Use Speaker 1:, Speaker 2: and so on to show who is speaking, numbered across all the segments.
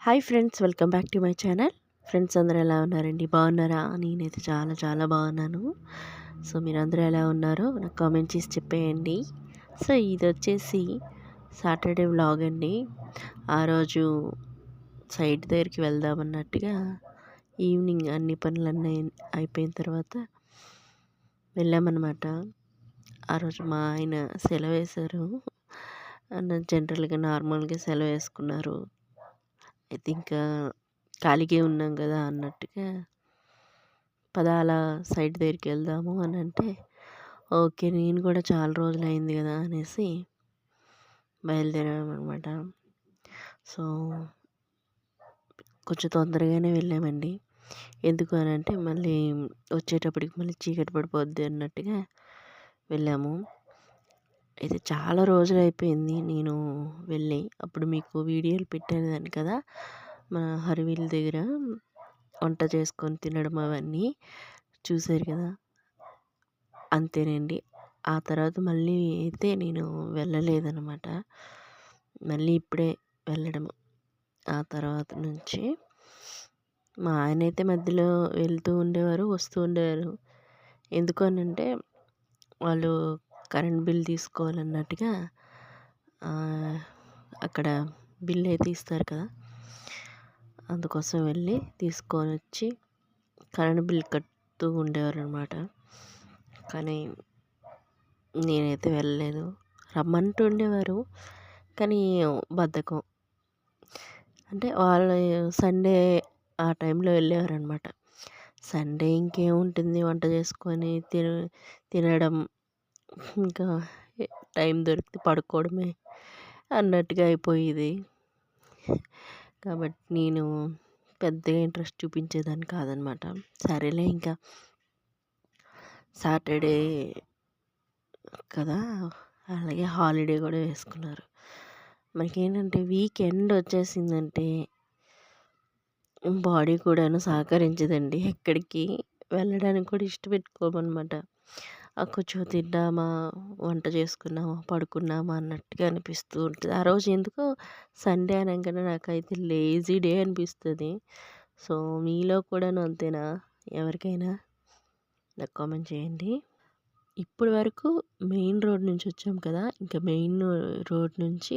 Speaker 1: Hi friends welcome back to my channel. Friends అందరూ ఎలా ఉన్నారండి? బాగున్నారా? నేనైతే చాలా చాలా బాగున్నాను. సో మీరు అందరూ ఎలా ఉన్నారో నాకు కామెంట్ చేసి చెప్పేయండి. సో ఇది వచ్చేసి సాటర్డే వ్లాగ్ అండి. ఆ రోజు సైట్ దగ్గరికి వెళ్దామన్నట్టుగా ఈవినింగ్ అన్ని పనులన్నీ అయిపోయిన తర్వాత వెళ్ళామన్నమాట. ఆ రోజు మా ఆయన సెలవు వేశారు. జనరల్గా నార్మల్గా సెలవు వేసుకున్నారు. అయితే ఇంకా ఖాళీగా ఉన్నాం కదా అన్నట్టుగా పదాల సైట్ దగ్గరికి వెళ్దాము అని అంటే ఓకే నేను కూడా చాలా రోజులు అయింది కదా అనేసి బయలుదేరామన్నమాట సో కొంచెం తొందరగానే వెళ్ళామండి. ఎందుకు అని అంటే మళ్ళీ వచ్చేటప్పటికి మళ్ళీ చీకటి పడిపోద్ది అన్నట్టుగా వెళ్ళాము. అయితే చాలా రోజులు అయిపోయింది నేను వెళ్ళి. అప్పుడు మీకు వీడియోలు పెట్టేదాన్ని కదా మన హరివిల్ దగ్గర వంట చేసుకొని తినడం అవన్నీ చూశారు కదా. అంతేనండి. ఆ తర్వాత మళ్ళీ అయితే నేను వెళ్ళలేదనమాట మళ్ళీ ఇప్పుడే వెళ్ళడం. ఆ తర్వాత నుంచి మా ఆయన అయితే మధ్యలో వెళ్తూ ఉండేవారు వస్తూ ఉండేవారు. ఎందుకు అనంటే వాళ్ళు కరెంట్ బిల్ తీసుకోవాలన్నట్టుగా అక్కడ బిల్ అయితే ఇస్తారు కదా. అందుకోసం వెళ్ళి తీసుకొని వచ్చి కరెంట్ బిల్ కడుతూ ఉండేవారు అనమాట కానీ నేనైతే వెళ్ళలేదు. రమ్మంటూ ఉండేవారు కానీ బద్ధకం. అంటే వాళ్ళు సండే ఆ టైంలో వెళ్ళేవారు అనమాట సండే ఇంకేముంటుంది వంట చేసుకొని తిన తినడం ఇంకా టైం దొరికితే పడుకోవడమే అన్నట్టుగా అయిపోయేది. కాబట్టి నేను పెద్దగా ఇంట్రెస్ట్ చూపించేదాన్ని కాదనమాట. సరేలే ఇంకా సాటర్డే కదా అలాగే హాలిడే కూడా వేసుకున్నారు. మనకేంటంటే వీకెండ్ వచ్చేసిందంటే బాడీ కూడాను సహకరించదండి. ఎక్కడికి వెళ్ళడానికి కూడా ఇష్టపెట్టుకోమన్నమాట కొంచెం తిన్నామా వంట చేసుకున్నామా పడుకున్నామా అన్నట్టుగా అనిపిస్తూ ఉంటుంది. ఆ రోజు ఎందుకో సండే అనగానే నాకైతే లేజీ డే అనిపిస్తుంది. సో మీలో కూడాను అంతేనా? ఎవరికైనా? నాకు కామెంట్ చేయండి. ఇప్పటి వరకు మెయిన్ రోడ్ నుంచి వచ్చాం కదా ఇంకా మెయిన్ రోడ్ నుంచి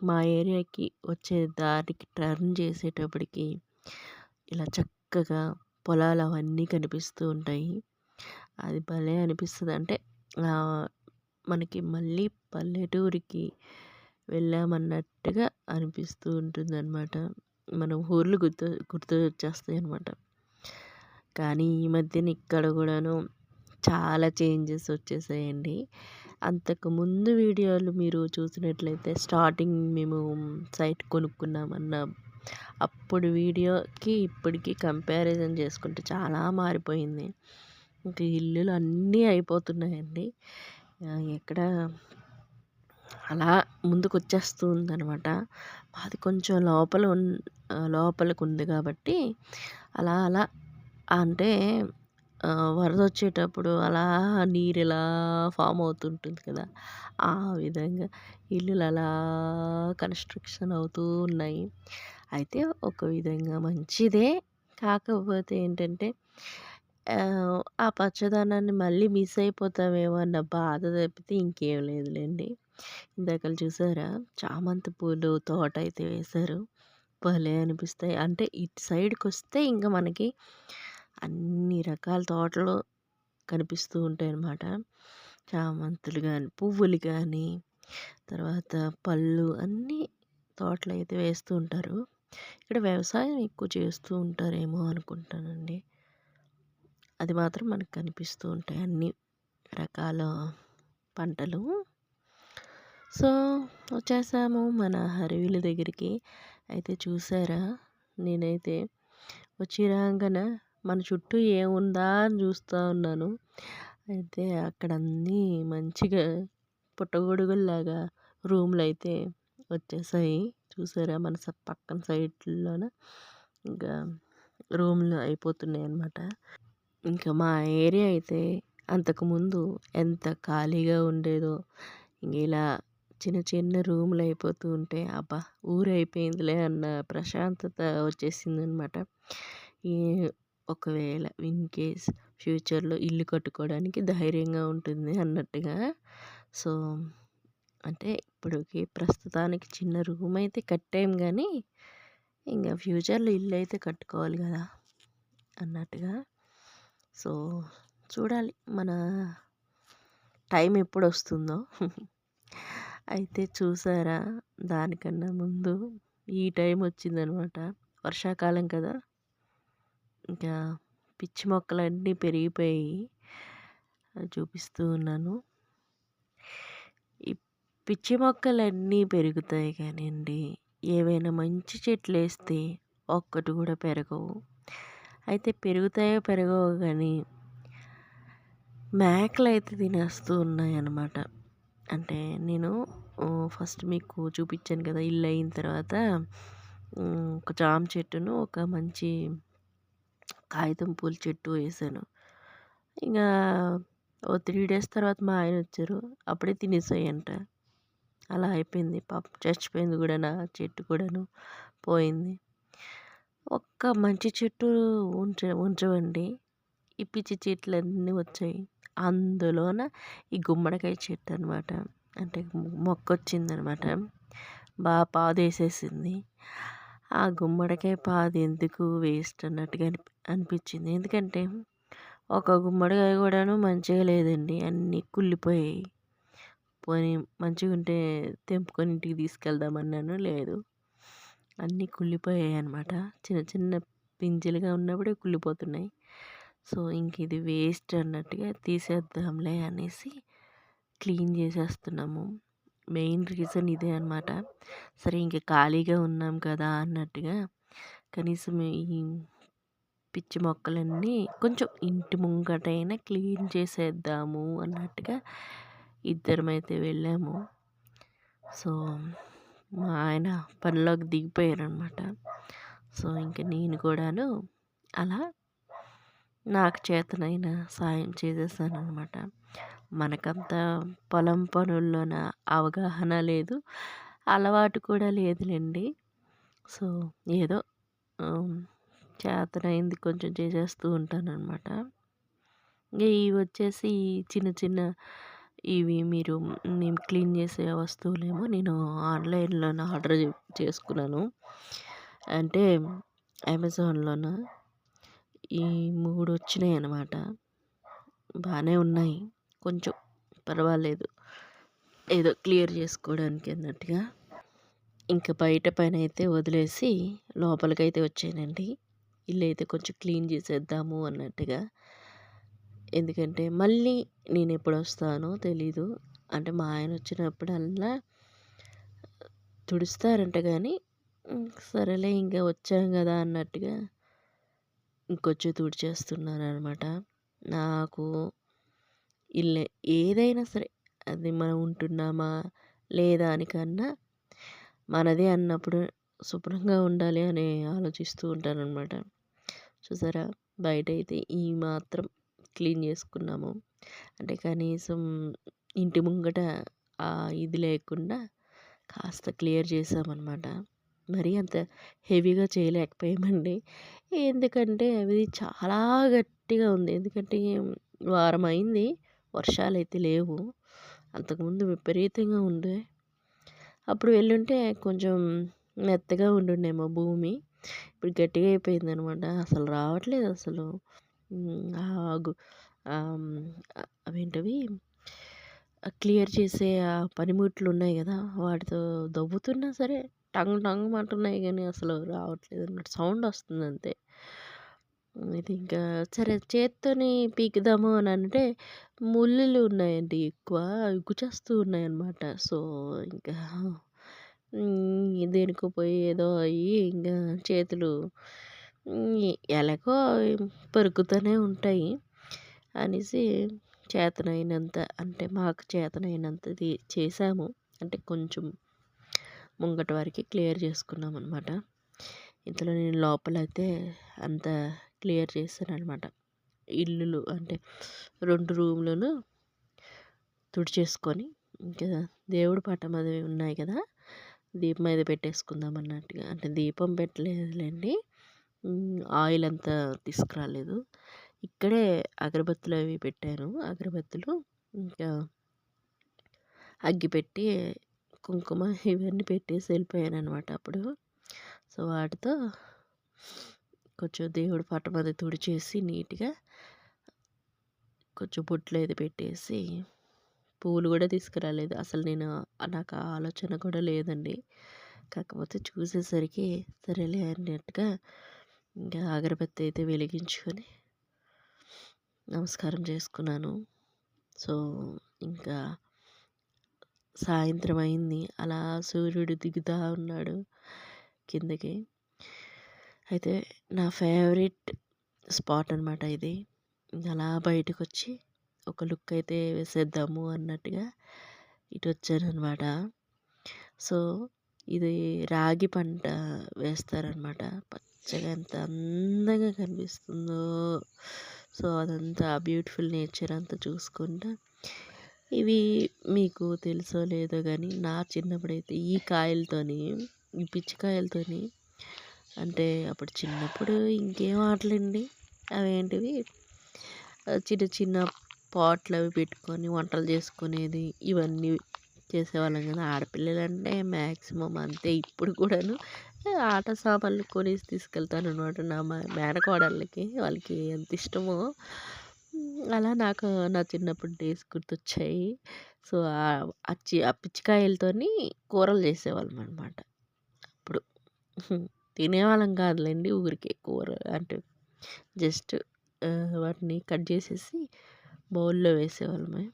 Speaker 1: మా ఏరియాకి వచ్చే దారికి టర్న్ చేసేటప్పటికి ఇలా చక్కగా పొలాలు అవన్నీ కనిపిస్తూ ఉంటాయి. అది భలే అనిపిస్తుంది. అంటే మనకి మళ్ళీ పల్లెటూరికి వెళ్ళామన్నట్టుగా అనిపిస్తూ ఉంటుంది అనమాట మన ఊర్లు గుర్తు గుర్తు వచ్చేస్తాయి అనమాట కానీ ఈ మధ్యన ఇక్కడ కూడాను చాలా చేంజెస్ వచ్చేసాయండి. అంతకు ముందు వీడియోలు మీరు చూసినట్లయితే స్టార్టింగ్ మేము సైట్ కొనుక్కున్నామన్న అప్పుడు వీడియోకి ఇప్పటికీ కంపారిజన్ చేసుకుంటే చాలా మారిపోయింది. ఇంకా ఇల్లులు అన్నీ అయిపోతున్నాయండి. ఎక్కడ అలా ముందుకు వచ్చేస్తూ ఉందనమాట అది కొంచెం లోపల ఉన్ లోపలికి ఉంది కాబట్టి అలా అలా అంటే వరద వచ్చేటప్పుడు అలా నీరు ఇలా ఫామ్ అవుతుంటుంది కదా. ఆ విధంగా ఇల్లులు అలా కన్స్ట్రక్షన్ అవుతూ ఉన్నాయి. అయితే ఒక విధంగా మంచిదే. కాకపోతే ఏంటంటే ఆ పచ్చదనాన్ని మళ్ళీ మిస్ అయిపోతామేమో అన్న బాధ తప్పితే ఇంకేం లేదులేండి. ఇందాకలు చూసారా? చామంతి పూలు తోట అయితే వేశారు. భలే అనిపిస్తాయి. అంటే ఇటు సైడ్కి వస్తే ఇంకా మనకి అన్ని రకాల తోటలు కనిపిస్తూ ఉంటాయి అన్నమాట చామంతులు కానీ పువ్వులు కానీ తర్వాత పళ్ళు అన్నీ తోటలు అయితే వేస్తూ ఉంటారు. ఇక్కడ వ్యవసాయం ఎక్కువ చేస్తూ ఉంటారేమో అనుకుంటానండి. అది మాత్రం మనకు కనిపిస్తూ ఉంటాయి అన్ని రకాల పంటలు. సో వచ్చేసాము మన హరివిల దగ్గరికి. అయితే చూసారా? నేనైతే వచ్చి రాగానే మన చుట్టూ ఏముందా అని చూస్తూ ఉన్నాను. అయితే అక్కడ అన్నీ మంచిగా పుట్టగొడుగుల్లాగా రూమ్లు అయితే వచ్చేసాయి. చూసారా? మన పక్కన సైడ్లోన ఇంకా రూమ్లు అయిపోతున్నాయి అన్నమాట ఇంకా మా ఏరియా అయితే అంతకుముందు ఎంత ఖాళీగా ఉండేదో ఇంక ఇలా చిన్న చిన్న రూములు అయిపోతూ ఉంటే అబ్బా ఊరైపోయిందిలే అన్న ప్రశాంతత వచ్చేసిందనమాట. ఈ ఒకవేళ ఇన్ కేస్ ఫ్యూచర్లో ఇల్లు కట్టుకోవడానికి ధైర్యంగా ఉంటుంది అన్నట్టుగా. సో అంటే ఇప్పటికి ప్రస్తుతానికి చిన్న రూమ్ అయితే కట్టాం కానీ ఇంకా ఫ్యూచర్లో ఇల్లు అయితే కట్టుకోవాలి కదా అన్నట్టుగా. సో చూడాలి మన టైం ఎప్పుడు వస్తుందో అయితే చూసారా దానికన్నా ముందు ఈ టైం వచ్చిందనమాట. వర్షాకాలం కదా. ఇంకా పిచ్చి మొక్కలన్నీ పెరిగిపోయి చూపిస్తూ ఉన్నాను. ఈ పిచ్చి మొక్కలన్నీ పెరుగుతాయి కానివ్వండి ఏవైనా మంచి చెట్లు వేస్తే ఒక్కటి కూడా పెరగవు. అయితే పెరుగుతాయో పెరగవో కానీ మేకలు అయితే తినేస్తూ ఉన్నాయి అన్నమాట అంటే నేను ఫస్ట్ మీకు చూపించాను కదా ఇల్లు అయిన తర్వాత ఒక జామ చెట్టును ఒక మంచి కాగితం పూల చెట్టు వేసాను. ఇంకా ఓ త్రీ డేస్ తర్వాత మా ఆయన వచ్చారు. అప్పుడే తినేసాయంట. అలా అయిపోయింది. పాపం చచ్చిపోయింది కూడా నా చెట్టు కూడాను. పోయింది. ఒక్క మంచి చెట్టు ఉంచ ఉంచవండి. ఈ పిచ్చి చెట్లన్నీ వచ్చాయి. అందులోన ఈ గుమ్మడికాయ చెట్టు అనమాట అంటే మొక్క వచ్చిందనమాట బాగా పాదేసేసింది. ఆ గుమ్మడికాయ పాది ఎందుకు వేస్ట్ అన్నట్టుగా అనిపి అనిపించింది. ఎందుకంటే ఒక గుమ్మడికాయ కూడాను మంచిగా లేదండి. అన్నీ కుళ్ళిపోయాయి. పోనీ మంచిగా ఉంటే తెంపుకొని ఇంటికి తీసుకెళ్దామన్నాను లేదు. అన్నీ కుళ్ళిపోయాయి అనమాట చిన్న చిన్న పింజలుగా ఉన్నప్పుడే కుళ్ళిపోతున్నాయి. సో ఇంక ఇది వేస్ట్ అన్నట్టుగా తీసేద్దాంలే అనేసి క్లీన్ చేసేస్తున్నాము. మెయిన్ రీజన్ ఇదే అనమాట సరే ఇంక ఖాళీగా ఉన్నాం కదా అన్నట్టుగా కనీసం ఈ పిచ్చి మొక్కలన్నీ కొంచెం ఇంటి ముంగటైనా క్లీన్ చేసేద్దాము అన్నట్టుగా ఇద్దరమైతే వెళ్ళాము. సో మా ఆయన పనిలోకి దిగిపోయారనమాట సో ఇంక నేను కూడాను అలా నాకు చేతనైన సాయం చేసేసాను అనమాట మనకంత పొలం పనుల్లోన అవగాహన లేదు అలవాటు కూడా లేదులేండి. సో ఏదో చేతనైంది కొంచెం చేసేస్తూ ఉంటాను అనమాట ఇవి వచ్చేసి చిన్న చిన్న ఇవి మీరు మేము క్లీన్ చేసే వస్తువులేమో నేను ఆన్లైన్లో ఆర్డర్ చేసుకున్నాను. అంటే అమెజాన్లోన? ఈ మూడు వచ్చినాయి అన్నమాట. బాగానే ఉన్నాయి. కొంచెం పర్వాలేదు. ఏదో క్లియర్ చేసుకోవడానికి అన్నట్టుగా. ఇంకా బయట పైన అయితే వదిలేసి లోపలికైతే వచ్చానండి. ఇల్లు అయితే కొంచెం క్లీన్ చేసేద్దాము అన్నట్టుగా. ఎందుకంటే మళ్ళీ నేను ఎప్పుడు వస్తానో తెలీదు. అంటే మా ఆయన వచ్చినప్పుడల్లా తుడుస్తారంట కానీ సరేలే ఇంకా వచ్చాం కదా అన్నట్టుగా ఇంకొచ్చి తుడిచేస్తున్నాను అనమాట నాకు ఇల్లు ఏదైనా సరే అది మనం ఉంటున్నామా లేదా అని కన్నా మనదే అన్నప్పుడు శుభ్రంగా ఉండాలి అని ఆలోచిస్తూ ఉంటాను అనమాట చూసారా? బయట అయితే ఈ మాత్రం క్లీన్ చేసుకున్నాము. అంటే కనీసం ఇంటి ముంగట ఇది లేకుండా కాస్త క్లియర్ చేసామన్నమాట మరీ అంత హెవీగా చేయలేకపోయామండి. ఎందుకంటే అది చాలా గట్టిగా ఉంది. ఎందుకంటే వారం అయింది. వర్షాలు అయితే లేవు. అంతకుముందు విపరీతంగా ఉండే. అప్పుడు వెళ్ళుంటే కొంచెం మెత్తగా ఉండుండేమో భూమి. ఇప్పుడు గట్టిగా అయిపోయింది అనమాట అసలు రావట్లేదు అసలు. అవేంటవి? క్లియర్ చేసే పనిముట్లు ఉన్నాయి కదా వాటితో దవ్వుతున్నా సరే టంగ్ టంగ్ అంటున్నాయి కానీ అసలు రావట్లేదు అన్నట్టు సౌండ్ వస్తుంది అంతే. ఇది ఇంకా సరే చేత్తోని పీకుదాము అని అంటే ముళ్ళులు ఉన్నాయండి ఎక్కువ గుచ్చేస్తూ ఉన్నాయన్నమాట. సో ఇంకా దేనికో పోయి ఏదో అయ్యి ఇంకా చేతులు ఎలాగో పెరుగుతూనే ఉంటాయి అనేసి చేతనైనంత అంటే మాకు చేతనైనంతది చేసాము అంటే కొంచెం ముంగట వరకు క్లియర్ చేసుకున్నాం అనమాట ఇంతలో నేను లోపలైతే అంత క్లియర్ చేశాను అనమాట ఇల్లులు అంటే రెండు రూమ్లను తుడిచేసుకొని ఇంకా దేవుడి పటం అది ఉన్నాయి కదా దీపం మీద పెట్టేసుకుందాం అన్నట్టుగా. అంటే దీపం పెట్టలేదులేండి. ఆయిల్ అంతా తీసుకురాలేదు. ఇక్కడే అగరబత్తులు అవి పెట్టాను. అగరబత్తులు ఇంకా అగ్గి పెట్టి కుంకుమ ఇవన్నీ పెట్టేసి వెళ్ళిపోయాను అనమాట అప్పుడు. సో వాటితో కొంచెం దేవుడు పట్టమది తుడిచేసి నీట్గా కొంచెం బొట్లు అయితే పెట్టేసి పూలు కూడా తీసుకురాలేదు. అసలు నేను నాకు ఆ ఆలోచన కూడా లేదండి. కాకపోతే చూసేసరికి సరేలే అన్నట్టుగా ఇంకా అగరబత్తి అయితే వెలిగించుకొని నమస్కారం చేసుకున్నాను. సో ఇంకా సాయంత్రం అయింది. అలా సూర్యుడు దిగుతూ ఉన్నాడు కిందకి. అయితే నా ఫేవరెట్ స్పాట్ అనమాట ఇది. అలా బయటకు వచ్చి ఒక లుక్ అయితే వేసేద్దాము అన్నట్టుగా ఇటు వచ్చానమాట సో ఇది రాగి పంట వేస్తారనమాట పచ్చగా ఎంత అందంగా కనిపిస్తుందో. సో అదంతా బ్యూటిఫుల్ నేచర్ అంతా చూసుకుంటా. ఇవి మీకు తెలుసో లేదో కానీ నా చిన్నప్పుడైతే ఈ కాయలతోని ఈ పిచ్చికాయలతోని అంటే అప్పుడు చిన్నప్పుడు ఇంకేం ఆటలండి. అవేంటివి? చిన్న చిన్న పాట్లు అవి పెట్టుకొని వంటలు చేసుకునేది ఇవన్నీ చేసేవాళ్ళం కదా! ఆడపిల్లలు అంటే మ్యాక్సిమం అంతే. ఇప్పుడు కూడాను ఆట సామాన్లు కొనేసి తీసుకెళ్తాను అనమాట నా మేనకోడళ్ళకి. వాళ్ళకి ఎంత ఇష్టమో అలా నాకు నా చిన్నప్పుడు డేస్ గుర్తొచ్చాయి. సో ఆ పిచ్చికాయలతోని కూరలు చేసేవాళ్ళం అనమాట అప్పుడు తినేవాళ్ళం కాదులేండి ఊరికే కూర అంటే జస్ట్ వాటిని కట్ చేసేసి బౌల్లో వేసేవాళ్ళమే.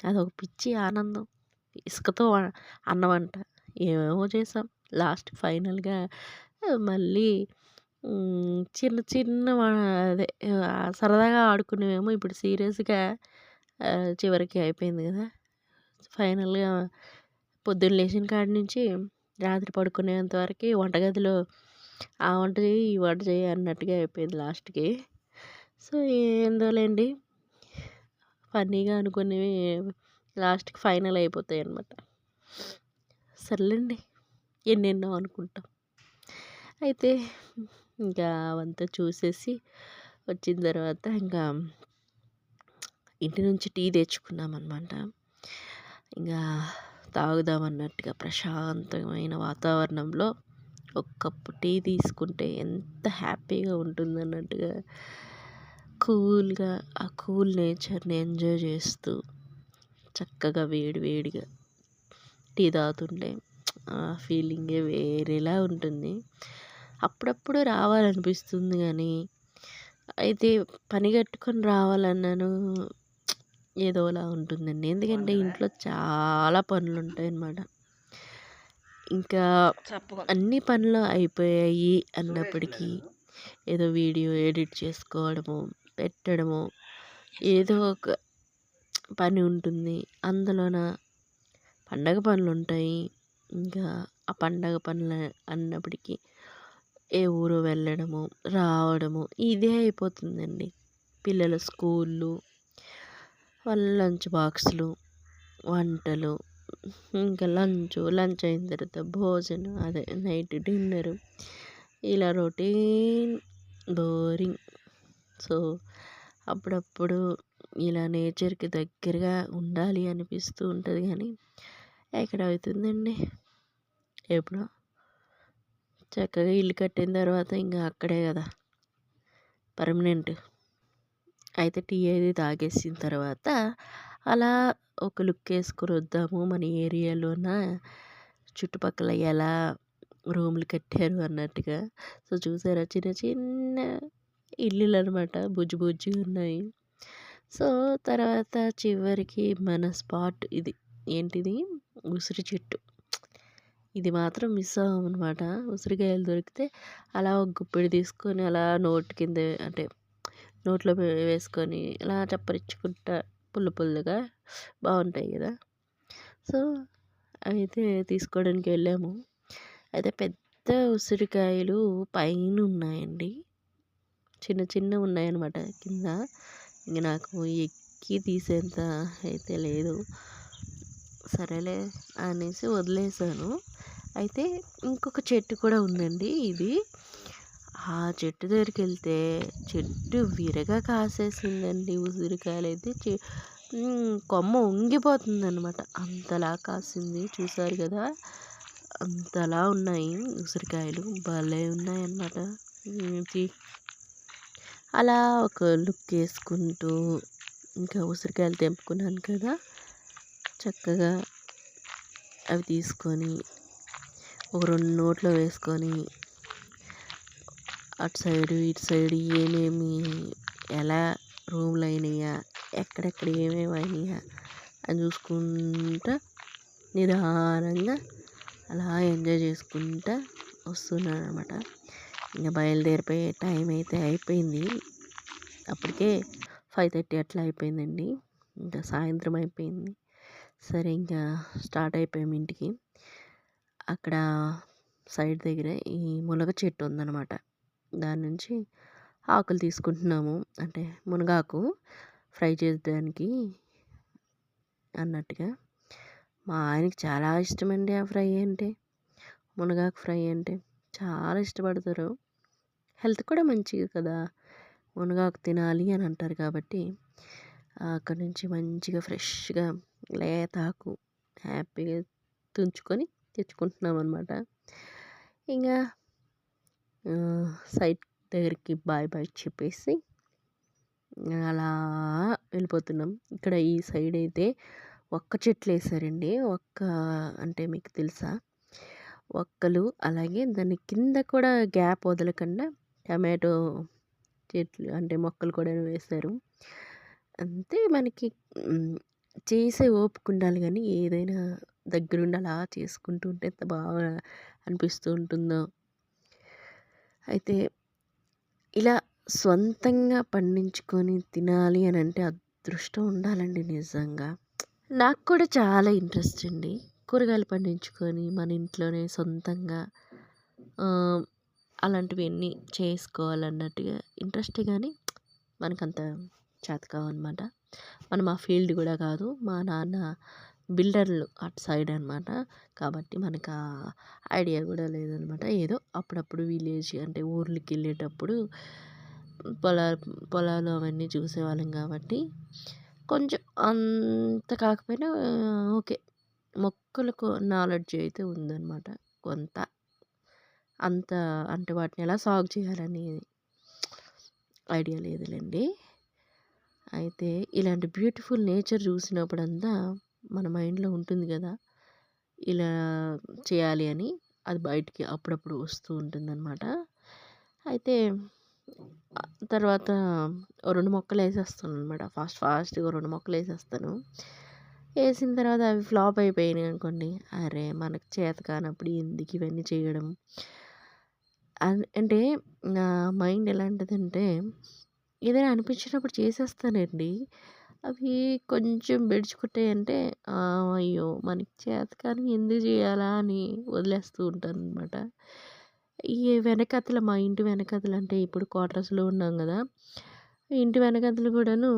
Speaker 1: అదొక పిచ్చి ఆనందం. ఇసుకతో అన్న వంట ఏమేమో చేసాం. లాస్ట్ ఫైనల్గా మళ్ళీ చిన్న చిన్న అదే సరదాగా ఆడుకునేవేమో ఇప్పుడు సీరియస్గా చివరికి అయిపోయింది కదా. ఫైనల్గా పొద్దున్న లేచిన కాడి నుంచి రాత్రి పడుకునేంత వరకు వంటగదిలో ఆ వంట చేయి ఈ వంట చేయి అన్నట్టుగా అయిపోయింది లాస్ట్కి. సో ఏందోలేండి. ఫన్నీగా అనుకునేవి లాస్ట్కి ఫైనల్ అయిపోతాయి అన్నమాట. సర్లేండి ఎన్నెన్నో అనుకుంటాం. అయితే ఇంకా అవంతా చూసేసి వచ్చిన తర్వాత ఇంకా ఇంటి నుంచి టీ తెచ్చుకున్నాం అనమాట ఇంకా తాగుదామన్నట్టుగా ప్రశాంతమైన వాతావరణంలో ఒక కప్పు టీ తీసుకుంటే ఎంత హ్యాపీగా ఉంటుందన్నట్టుగా కూల్గా ఆ కూల్ నేచర్ని ఎంజాయ్ చేస్తూ చక్కగా వేడి వేడిగా టీ తాగుతుంటే ఆ ఫీలింగే వేరేలా ఉంటుంది. అప్పుడప్పుడు రావాలనిపిస్తుంది కానీ అయితే పని కట్టుకొని రావాలన్నాను ఏదోలా ఉంటుందండి. ఎందుకంటే ఇంట్లో చాలా పనులు ఉంటాయి అన్నమాట ఇంకా అన్ని పనులు అయిపోయాయి అన్నప్పటికీ ఏదో వీడియో ఎడిట్ చేసుకోవడము పెట్టడము ఏదో ఒక పని ఉంటుంది. అందులోన పండగ పనులు ఉంటాయి. ఇంకా ఆ పండగ పనులు అన్నప్పటికీ ఏ ఊరు వెళ్ళడము రావడము ఇదే అయిపోతుందండి. పిల్లల స్కూళ్ళు వాళ్ళ లంచ్ బాక్సులు వంటలు ఇంకా లంచ్ లంచ్ అయిన తర్వాత భోజనం అదే నైట్ డిన్నరు. ఇలా రొటీన్ బోరింగ్. సో అప్పుడప్పుడు ఇలా నేచర్కి దగ్గరగా ఉండాలి అనిపిస్తూ ఉంటుంది కానీ ఎక్కడ అవుతుందండి ఎప్పుడో. చక్కగా ఇల్లు కట్టిన తర్వాత ఇంకా అక్కడే కదా పర్మనెంట్. అయితే టీ అది తాగేసిన తర్వాత అలా ఒక లుక్ వేసుకొని వద్దాము మన ఏరియాలోన. చుట్టుపక్కల ఎలా రూములు కట్టారు అన్నట్టుగా. సో చూసారా? చిన్న చిన్న ఇల్లులు అనమాట బుజ్జి బుజ్జిగా ఉన్నాయి. సో తర్వాత చివరికి మన స్పాట్ ఇది. ఏంటిది? ఉసిరి చెట్టు. ఇది మాత్రం మిస్ అవ్వం అనమాట ఉసిరికాయలు దొరికితే అలా ఒక గుప్పిడి తీసుకొని అలా నోట్ కింద అంటే నోట్లో వేసుకొని అలా చప్పరించుకుంటా పుల్ల పుల్లగా బాగుంటాయి కదా. సో అయితే తీసుకోవడానికి వెళ్ళాము. అయితే పెద్ద ఉసిరికాయలు పైన ఉన్నాయండి చిన్న చిన్నవి ఉన్నాయన్నమాట కింద. ఇంక నాకు ఎక్కి తీసేంత అయితే లేదు. సరేలే అనేసి వదిలేసాను. అయితే ఇంకొక చెట్టు కూడా ఉందండి ఇది. ఆ చెట్టు దగ్గరికి వెళ్తే చెట్టు విరగా కాసేసిందండి ఉసిరికాయలు అయితే. చె కొమ్మ ఉంగిపోతుంది అనమాట అంతలా కాసింది చూసారు కదా. అంతలా ఉన్నాయి ఉసిరికాయలు. భలే ఉన్నాయి అన్నమాట అలా ఒక లుక్ వేసుకుంటూ ఇంకా ఉసిరికాయలు తెంపుకున్నాను కదా చక్కగా అవి తీసుకొని ఒక రెండు నోట్లో వేసుకొని అటు సైడు ఇటు సైడు ఏమేమి ఎలా రూమ్లు అయినాయా ఎక్కడెక్కడ ఏమేమి అయినాయా అని చూసుకుంటా నిదానంగా అలా ఎంజాయ్ చేసుకుంటా వస్తున్నాను అనమాట ఇంకా బయలుదేరిపోయే టైం అయితే అయిపోయింది. అప్పటికే ఫైవ్ థర్టీ అట్లా అయిపోయిందండి. ఇంకా సాయంత్రం అయిపోయింది. సరే ఇంకా స్టార్ట్ అయిపోయాము ఇంటికి. అక్కడ సైడ్ దగ్గర ఈ మునగ చెట్టు ఉందన్నమాట. దాని నుంచి ఆకులు తీసుకుంటున్నాము. అంటే మునగాకు ఫ్రై చేయడానికి అన్నట్టుగా. మా ఆయనకి చాలా ఇష్టమండి ఆ ఫ్రై అంటే. మునగాకు ఫ్రై అంటే. చాలా ఇష్టపడతారు. హెల్త్ కూడా మంచిది కదా. మునగాకు తినాలి అని అంటారు కాబట్టి అక్కడి నుంచి మంచిగా ఫ్రెష్గా లేత ఆకు హ్యాపీగా తుంచుకొని తెచ్చుకుంటున్నాం అనమాట ఇంకా సైట్ దగ్గరికి బాయ్ బాయ్ చెప్పేసి అలా వెళ్ళిపోతున్నాం. ఇక్కడ ఈ సైడ్ అయితే ఒక్క చెట్లు వేసారండి ఒక్క అంటే మీకు తెలుసా? ఒక్కలు అలాగే దాని కింద కూడా గ్యాప్ వదలకుండా టమాటో చెట్లు అంటే మొక్కలు కూడా వేశారు. అంతే మనకి చేసే ఓపిక ఉండాలి కానీ ఏదైనా దగ్గరుండి అలా చేసుకుంటూ ఉంటే ఎంత బాగా అనిపిస్తూ ఉంటుందో. అయితే ఇలా సొంతంగా పండించుకొని తినాలి అని అంటే అదృష్టం ఉండాలండి నిజంగా. నాకు కూడా చాలా ఇంట్రెస్ట్ అండి. కూరగాయలు పండించుకొని మన ఇంట్లోనే సొంతంగా అలాంటివన్నీ చేసుకోవాలన్నట్టుగా ఇంట్రెస్ట్ కానీ మనకంత చేత కావన్నమాట మనం ఆ ఫీల్డ్ కూడా కాదు మా నాన్న బిల్డర్లు అటు సైడ్ అనమాట కాబట్టి మనకు ఆ ఐడియా కూడా లేదనమాట ఏదో అప్పుడప్పుడు విలేజ్ అంటే ఊర్లకి వెళ్ళేటప్పుడు పొలా పొలాలు అవన్నీ చూసేవాళ్ళం కాబట్టి కొంచెం అంత కాకపోయినా ఓకే. మొక్కలకు నాలెడ్జ్ అయితే ఉందన్నమాట. కొంత. అంత అంటే వాటిని ఎలా సాగు చేయాలనేది ఐడియా లేదులేండి. అయితే ఇలాంటి బ్యూటిఫుల్ నేచర్ చూసినప్పుడంతా మన మైండ్లో ఉంటుంది కదా! ఇలా చేయాలి అని అది బయటికి అప్పుడప్పుడు వస్తూ ఉంటుందన్నమాట. అయితే తర్వాత రెండు మొక్కలు వేసేస్తాను అనమాట ఫాస్ట్ ఫాస్ట్గా రెండు మొక్కలు వేసేస్తాను వేసిన తర్వాత అవి ఫ్లాప్ అయిపోయినాయి అనుకోండి. అరే! మనకు చేత కానప్పుడు ఎందుకు ఇవన్నీ చేయడం? అంటే నా మైండ్ ఎలాంటిదంటే ఏదైనా అనిపించినప్పుడు చేసేస్తానండి. అవి కొంచెం అంటే అయ్యో! మనకి చేత కానీ ఎందుకు చేయాలా అని వదిలేస్తూ ఉంటాను అనమాట ఈ వెనకతల మా ఇంటి వెనకతలు అంటే ఇప్పుడు క్వార్టర్స్లో ఉన్నాం కదా ఇంటి వెనకతలు కూడాను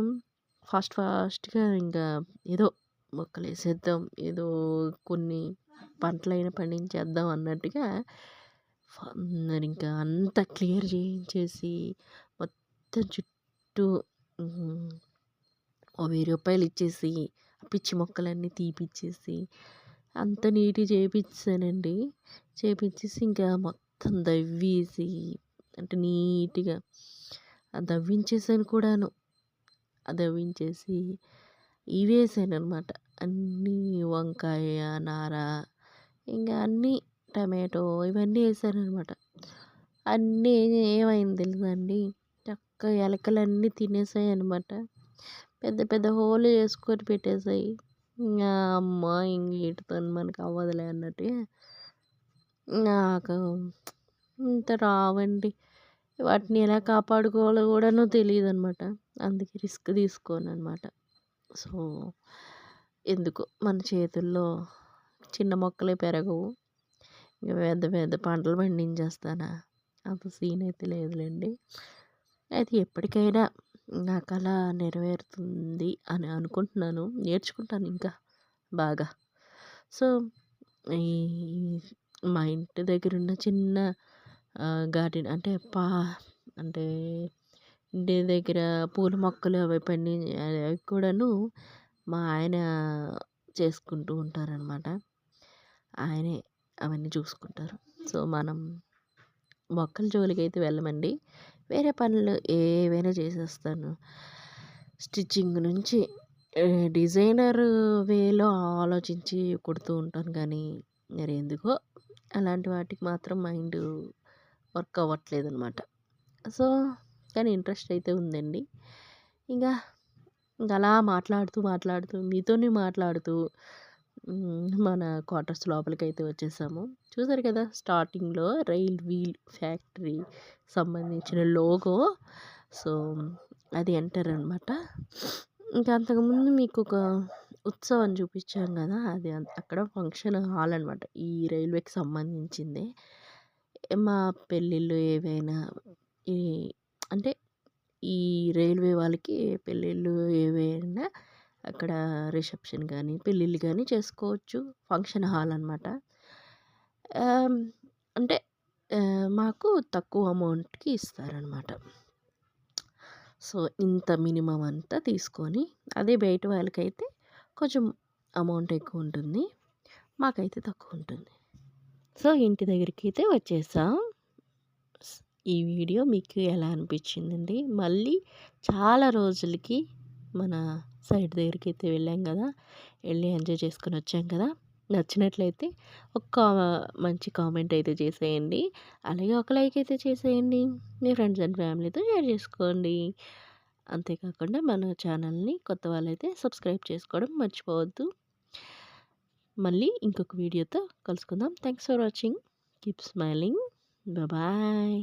Speaker 1: ఫాస్ట్ ఫాస్ట్గా ఇంకా ఏదో మొక్కలు వేసేద్దాం ఏదో కొన్ని పంటలైనా పండించేద్దాం అన్నట్టుగా మరి ఇంకా అంతా క్లియర్ చేయించేసి మొత్తం చుట్టూ ఓ వెయ్యి రూపాయలు ఇచ్చేసి పిచ్చి మొక్కలన్నీ తీపిచ్చేసి అంత నీట్గా చేయించానండి చేయించేసి ఇంకా మొత్తం దవ్వేసి అంటే నీట్గా దవ్వించేసాను కూడాను. దవ్వించేసి ఇవి వేసాను అనమాట అన్నీ వంకాయ నార ఇంకా అన్నీ టమాటో ఇవన్నీ వేసాను అనమాట అన్నీ ఏమైంది తెలుసండి చక్కగా ఎలకలన్నీ తినేసాయి అనమాట పెద్ద పెద్ద హోల్ చేసుకొని పెట్టేసాయి. ఇంకా అమ్మ ఇంక వీటితో మనకు అవ్వదులే అన్నట్టు. నాకు ఇంత రావండి. వాటిని ఎలా కాపాడుకోవాలో కూడాను తెలియదు అనమాట అందుకే రిస్క్ తీసుకోను అనమాట సో ఎందుకు? మన చేతుల్లో చిన్న మొక్కలే పెరగవు. ఇంకా పెద్ద పెద్ద పంటలు పండించేస్తానా? అంత సీన్ అయితే లేదులేండి. అయితే ఎప్పటికైనా నా కళ నెరవేరుతుంది అని అనుకుంటున్నాను. నేర్చుకుంటాను ఇంకా బాగా. సో ఈ మా ఇంటి దగ్గర ఉన్న చిన్న గార్డెన్ అంటే పా అంటే ఇంటి దగ్గర పూల మొక్కలు అవి పండి అవి కూడాను మా ఆయన చేసుకుంటూ ఉంటారనమాట ఆయనే అవన్నీ చూసుకుంటారు. సో మనం మొక్కల జోలికి అయితే వెళ్ళమండి. వేరే పనులు ఏవైనా చేసేస్తాను. స్టిచ్చింగ్ నుంచి డిజైనర్ వేలో ఆలోచించి కుడుతూ ఉంటాను కానీ మరి ఎందుకో అలాంటి వాటికి మాత్రం మైండ్ వర్క్ అవ్వట్లేదు అనమాట సో కానీ ఇంట్రెస్ట్ అయితే ఉందండి. ఇంకా ఇంకా అలా మాట్లాడుతూ మాట్లాడుతూ మీతోనే మాట్లాడుతూ మన క్వార్టర్స్ లోపలికి అయితే వచ్చేసాము. చూసారు కదా స్టార్టింగ్లో రైల్ వీల్ ఫ్యాక్టరీ సంబంధించిన లోగో. సో అది ఎంటర్ అనమాట ఇంకా అంతకుముందు మీకు ఒక ఉత్సవం చూపించాం కదా అది అక్కడ ఫంక్షన్ హాల్ అనమాట ఈ రైల్వేకి సంబంధించిందే. మా పెళ్ళిళ్ళు ఏవైనా ఈ అంటే ఈ రైల్వే వాళ్ళకి పెళ్ళిళ్ళు ఏవైనా అక్కడ రిసెప్షన్ కానీ పెళ్ళిళ్ళు కానీ చేసుకోవచ్చు. ఫంక్షన్ హాల్ అనమాట అంటే మాకు తక్కువ అమౌంట్కి ఇస్తారనమాట సో ఇంత మినిమం అంతా తీసుకొని అదే బయట వాళ్ళకైతే కొంచెం అమౌంట్ ఎక్కువ ఉంటుంది. మాకైతే తక్కువ ఉంటుంది. సో ఇంటి దగ్గరికి అయితే వచ్చేసాం. ఈ వీడియో మీకు ఎలా అనిపించిందండి? మళ్ళీ చాలా రోజులకి మన సైడ్ దగ్గరికి అయితే వెళ్ళాం కదా వెళ్ళి ఎంజాయ్ చేసుకొని వచ్చాం కదా. నచ్చినట్లయితే ఒక మంచి కామెంట్ అయితే చేసేయండి. అలాగే ఒక లైక్ అయితే చేసేయండి. మీ ఫ్రెండ్స్ అండ్ ఫ్యామిలీతో షేర్ చేసుకోండి. అంతేకాకుండా మన ఛానల్ని కొత్త వాళ్ళైతే సబ్స్క్రైబ్ చేసుకోవడం మర్చిపోవద్దు. మళ్ళీ ఇంకొక వీడియోతో కలుసుకుందాం. Thanks for watching keep smiling bye